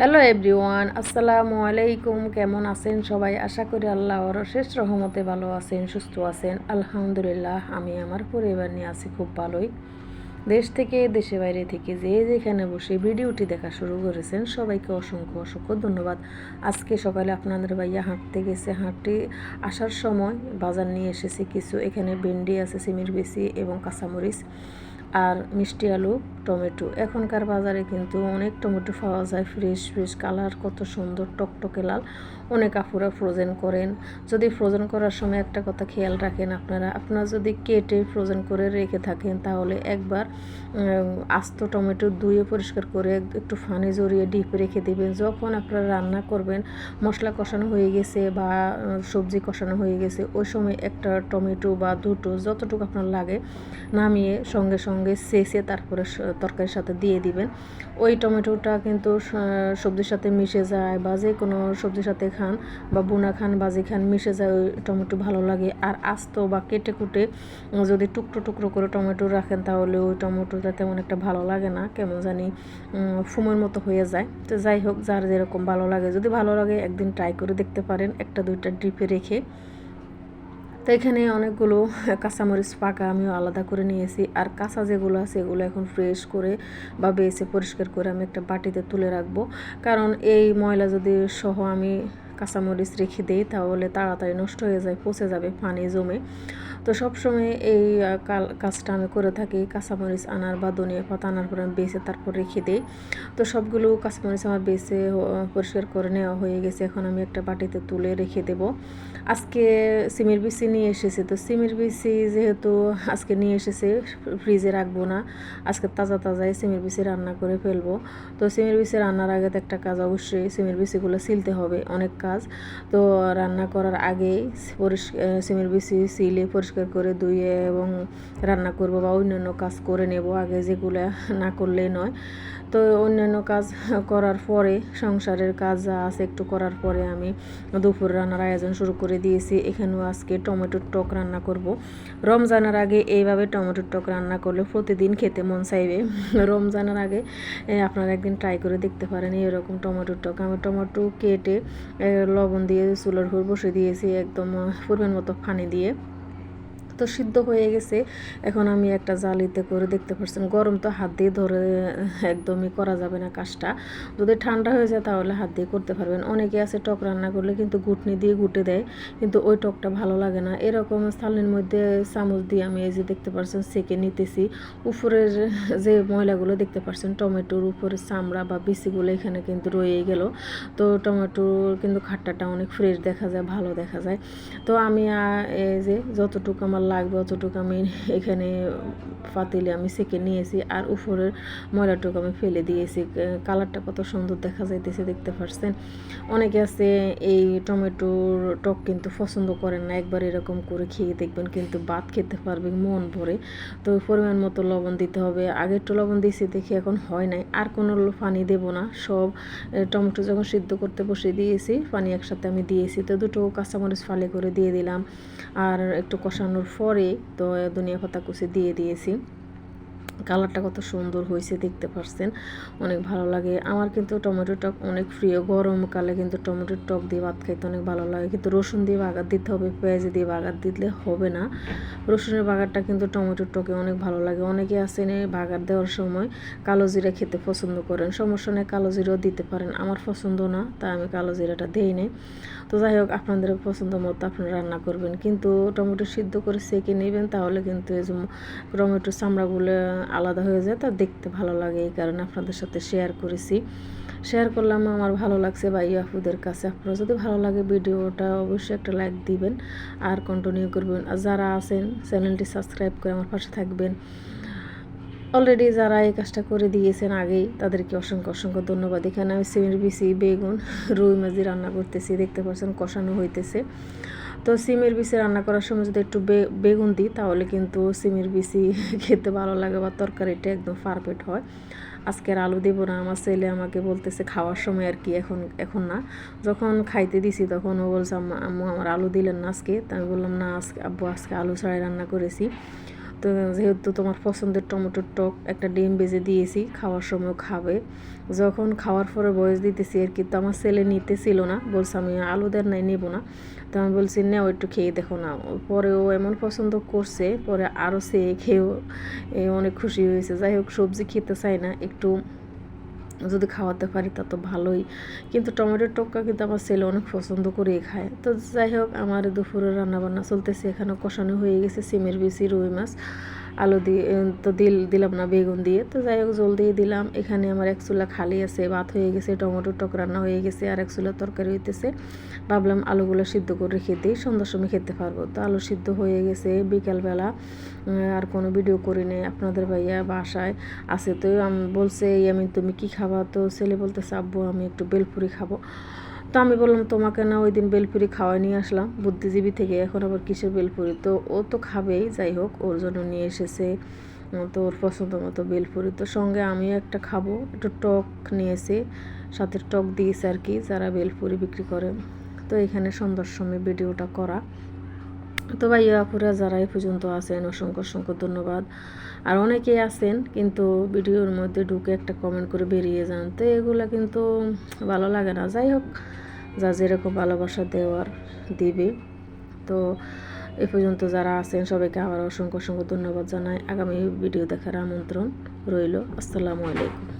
Hello everyone আসসালামু আলাইকুম। কেমন আছেন সবাই? আশা করি আল্লাহর শেষ রহমতে ভালো আছেন, সুস্থ আছেন। আলহামদুলিল্লাহ, আমি আমার পরিবার নিয়ে আছি খুব ভালোই। দেশ থেকে, দেশে বাইরে থেকে যে যেখানে বসে ভিডিওটি দেখা শুরু করেছেন, সবাইকে অসংখ্য অসংখ্য ধন্যবাদ। আজকে সকালে আপনাদের ভাইয়া হাঁটতে গেছে। হাঁটতে আসার সময় বাজার নিয়ে এসেছি কিছু। এখানে ভেন্ডি আছে, সিমির বেশি এবং কাঁচামরিচ। আর মিষ্টি আলু, টমেটো। এখনকার বাজারে কিন্তু অনেক টমেটো পাওয়া যায় ফ্রেশ ফ্রেশ কালার কত সুন্দর, টকটকে লাল। অনেক আপুরা ফ্রোজেন করেন। যদি ফ্রোজেন করার সময় একটা কথা খেয়াল রাখেন আপনারা আপনারা যদি কেটে ফ্রোজেন করে রেখে থাকেন, তাহলে একবার আস্ত টমেটো ধুয়ে পরিষ্কার করে একটু ফানে জড়িয়ে ডিপে রেখে দেবেন। যখন আপনারা রান্না করবেন, মশলা কষানো হয়ে গেছে বা সবজি কষানো হয়ে গেছে, ওই সময় একটা টমেটো বা দুটো যতটুকু আপনার লাগে নামিয়ে সঙ্গে সঙ্গে সেসে তারপরে তরকারির সাথে দিয়ে দিবেন। ওই টমেটোটা কিন্তু সবজির সাথে মিশে যায় বা যে কোনো সবজির সাথে খান বা বুনা খান, বাজি খান, মিশে যায় ওই টমেটো ভালো লাগে। আর আস্ত বা কেটে কুটে যদি টুকরো টুকরো করে টমেটো রাখেন তাহলে ওই টমেটোটা তেমন একটা ভালো লাগে না, কেমন জানি ফুমের মতো হয়ে যায়। তো যাই হোক, যার যেরকম ভালো লাগে। যদি ভালো লাগে, একদিন ট্রাই করে দেখতে পারেন। একটা দুইটা ড্রিপে রেখে তো এখানে অনেকগুলো কাঁচামরিচ পাকা আমিও আলাদা করে নিয়েছি। আর কাঁচা যেগুলো আছে, এগুলো এখন ফ্রেশ করে বা বেছে পরিষ্কার করে আমি একটা বাটিতে তুলে রাখব। কারণ এই ময়লা যদি সহ আমি কাঁচামরিচ রেখে দিই, তাহলে তাড়াতাড়ি নষ্ট হয়ে যায়, পচে যাবে পানি জমে। তো সবসময় এই কাজটা আমি করে থাকি। কাঁচামরিচ আনার বা ধনিয়া পাতা আনার পরে আমি বেছে তারপর রেখে দিই। তো সবগুলো কাঁচামরিচ আমার বেছে পরিষ্কার করে নেওয়া হয়ে গেছে। এখন আমি একটা বাটিতে তুলে রেখে দেব। আজকে সিমের বিচি নিয়ে এসেছে। তো সিমের বিচি যেহেতু আজকে নিয়ে এসেছে, ফ্রিজে রাখব না। আজকে তাজা তাজাই সিমের বিচি রান্না করে ফেলব। তো সিমের বিচি রান্নার আগে তো একটা কাজ অবশ্যই, সিমের বিচিগুলো সিলতে হবে। অনেক কাজ। তো রান্না করার আগেই পরিষ্কার সিমের বিচি সিলে পরিষ্কার করে ধুয়ে এবং রান্না করব বা অন্যান্য কাজ করে নেব, আগে যেগুলো না করলেই নয়। তো অন্যান্য কাজ করার পরে, সংসারের কাজ যা আছে একটু করার পরে আমি দুপুর রান্নার আয়োজন শুরু করে দিয়েছি। এখানেও আজকে টমেটোর টক রান্না করব। রমজানের আগে এইভাবে টমেটোর টক রান্না করলে প্রতিদিন খেতে মন চাইবে। রমজানের আগে আপনারা একদিন ট্রাই করে দেখতে পারেন, এরকম টমেটোর টক। আমি টমেটো কেটে লবণ দিয়ে চুলার উপর বসে দিয়েছি, একদম পরিমাণ মতো পানি দিয়ে। তো সিদ্ধ হয়ে গেছে। এখন আমি একটা জালিতে করে দেখতে পাচ্ছেন গরম তো হাত দিয়ে ধরে একদমই করা যাবে না কাজটা। যদি ঠান্ডা হয়ে যায় তাহলে হাত দিয়ে করতে পারবেন। অনেকে আছে টক রান্না করলে কিন্তু গুটনি দিয়ে গুটে দেয়, কিন্তু ওই টকটা ভালো লাগে না। এরকম স্থানের মধ্যে চামচ দিয়ে আমি এই যে দেখতে পাচ্ছেন সেকে নিতেছি। উপরের যে ময়লাগুলো দেখতে পাচ্ছেন টমেটোর উপরে চামড়া বা বিচিগুলো এখানে কিন্তু রয়ে গেল। তো টমেটোর কিন্তু খাট্টাটা অনেক ফ্রেশ দেখা যায়, ভালো দেখা যায়। তো আমি এই যে যতটুকু আমার লাগবে অতটুকু আমি এখানে পাতিলে আমি সেকে নিয়েছি আর উপরের ময়লাটুকু আমি ফেলে দিয়েছি। কালারটা কত সুন্দর দেখা যাইতেছে দেখতে পাচ্ছেন অনেকে আছে এই টমেটোর টক কিন্তু পছন্দ করেন না, একবার এরকম করে খেয়ে দেখবেন কিন্তু ভাত খেতে পারবেন মন ভরে। তো পরিমাণ মতো লবণ দিতে হবে। আগে একটু লবণ দিয়েছি, দেখি এখন হয় নাই। আর কোনো পানি দেব না, সব টমেটো যখন সিদ্ধ করতে বসে দিয়েছি, পানি একসাথে আমি দিয়েছি। তো দুটো কাঁচামরিচ ফালে করে দিয়ে দিলাম। আর একটু কষানোর পরে তো দুনিয়া পাতা কুচি দিয়ে দিয়েছি। কালারটা কত সুন্দর হয়েছে দেখতে পাচ্ছেন অনেক ভালো লাগে। আমার কিন্তু টমেটো টক অনেক প্রিয় গরমকালে কিন্তু টমেটোর টক দিয়ে ভাত খাইতে অনেক ভালো লাগে। কিন্তু রসুন দিয়ে বাগার দিতে হবে, পেঁয়াজ দিয়ে বাগার দিলে হবে না। রসুনের বাগারটা কিন্তু টমেটোর টকে অনেক ভালো লাগে। অনেকে আছেন বাগার দেওয়ার সময় কালো জিরা খেতে পছন্দ করেন। সমস্যা নেই, কালো জিরাও দিতে পারেন। আমার পছন্দ না, তাই আমি কালো জিরাটা দিই নেই। তো যাই হোক, আপনাদের পছন্দ মতো আপনারা রান্না করবেন। কিন্তু টমেটো সিদ্ধ করে সেঁকে নেবেন, তাহলে কিন্তু এই যে টমেটোর চামড়াগুলো আলাদা হয়ে যায়, তা দেখতে ভালো লাগে, এই কারণে আপনাদের সাথে শেয়ার করেছি। শেয়ার করলাম, আমার ভালো লাগছে বা ইয়াফুদের কাছে। আপনারা যদি ভালো লাগে ভিডিওটা, অবশ্যই একটা লাইক দিবেন আর কন্টিনিউ করবেন। আর যারা আছেন চ্যানেলটি সাবস্ক্রাইব করে আমার পাশে থাকবেন। অলরেডি যারা এই কাজটা করে দিয়েছেন আগেই, তাদেরকে অসংখ্য অসংখ্য ধন্যবাদ। এখানে আমি সিমের বিসি, বেগুন, রুই মাঝি রান্না করতেছি। দেখতে পাচ্ছেন কষানো হইতেছে। তো সিমের বিচি রান্না করার সময় যদি একটু বেগুন দিই, তাহলে কিন্তু সিমের বিচি খেতে ভালো লাগে বা তরকারিটা একদম পারফেক্ট হয়। আজকের আলু দেবো না, আমার ছেলে আমাকে বলতেছে খাওয়ার সময় আর কি এখন এখন না। যখন খাইতে দিছি তখন ও বলছে আম্মু, আমার আলু দিলেন না আজকে। তা আমি বললাম, না, আজকে আব্বু, আজকে আলু ছাড়াই রান্না করেছি। তো যেহেতু তোমার পছন্দের টমেটোর টক একটা ডিম বেজে দিয়েছি, খাওয়ার সময় খাবে। যখন খাওয়ার পরে বয়স দিতেছি আর কি, তো আমার ছেলে নিতেছিল না, বলছে আমি আলু দেন নাই, নেব না। তো আমি বলছি না একটু খেয়ে দেখো না। পরে ও এমন পছন্দ করছে, পরে আরও সে খেয়েও অনেক খুশি হয়েছে। যাই হোক, সবজি খেতে চায় না, একটু যদি খাওয়াতে পারি তা তো ভালোই। কিন্তু টমেটোর টক্কা কিন্তু আমার ছেলে অনেক পছন্দ করে খায়। তো যাই হোক, আমার দুপুরে রান্নাবান্না চলতেছে। এখানে কষানো হয়ে গেছে, সিমের বেশি রুই মাছ। আলু দিয়ে তো দিল, দিলাম না, বেগুন দিয়ে। তো যাই হোক, জল দিয়ে দিলাম। এখানে আমার এক চুলা খালি আছে, ভাত হয়ে গেছে, টমেটোর টক রান্না হয়ে গেছে, আর এক চুলা তরকারি হইতেছে। ভাবলাম আলুগুলো সিদ্ধ করে রেখে দিই, সন্ধ্যার সময় খেতে পারব। তো আলু সিদ্ধ হয়ে গেছে, বিকালবেলা আর কোনো ভিডিও করি নেই। আপনাদের ভাইয়া বাসায় আছে, তো আমি, বলছে আমি, তুমি কি খাবা? তো ছেলে বলতেছে, আব্বু, আমি একটু বেলপুরি খাব। তো আমি বললাম, তোমাকে না ওই দিন বেলপুরি খাওয়াই নিয়ে আসলাম, বুদ্ধিজীবী থেকে, এখন আবার কিসের বেলপুরি? তো ও তো খাবেই, যাই হোক, ওর জন্য নিয়ে এসেছে তো ওর পছন্দ মতো বেলপুরি। তো সঙ্গে আমিও একটা খাব, একটু টক নিয়েছে, সাথে টক দিয়েছে আর কি, যারা বেলপুরি বিক্রি করে। তো এখানে সন্ধ্যার সময় ভিডিওটা করা। তো ভাইয়া আপুরা যারা এই পর্যন্ত আছেন, অসংখ্য অসংখ্য ধন্যবাদ। আর অনেকেই আছেন, কিন্তু ভিডিওর মধ্যে ঢুকে একটা কমেন্ট করে বেরিয়ে যান। তো এগুলো কিন্তু ভালো লাগে না। যাই হোক, যা যেরকম ভালোবাসা দেওয়ার দিবে। তো এ পর্যন্ত যারা আছেন, সবাইকে আবার অসংখ্য অসংখ্য ধন্যবাদ জানাই। আগামী ভিডিও দেখার আমন্ত্রণ রইল। আসসালামু আলাইকুম।